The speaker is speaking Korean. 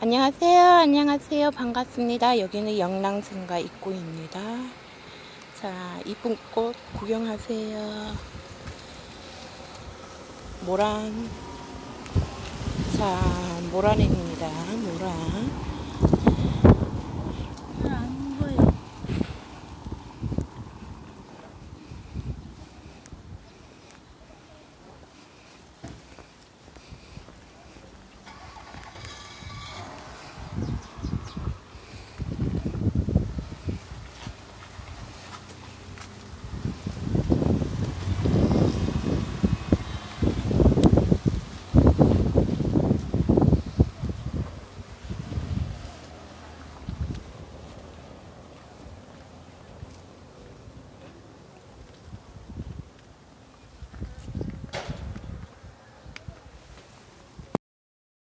안녕하세요. 안녕하세요. 반갑습니다. 여기는 영랑생가 입구입니다. 자, 이쁜 꽃 구경하세요. 모란. 자, 모란입니다. 모란.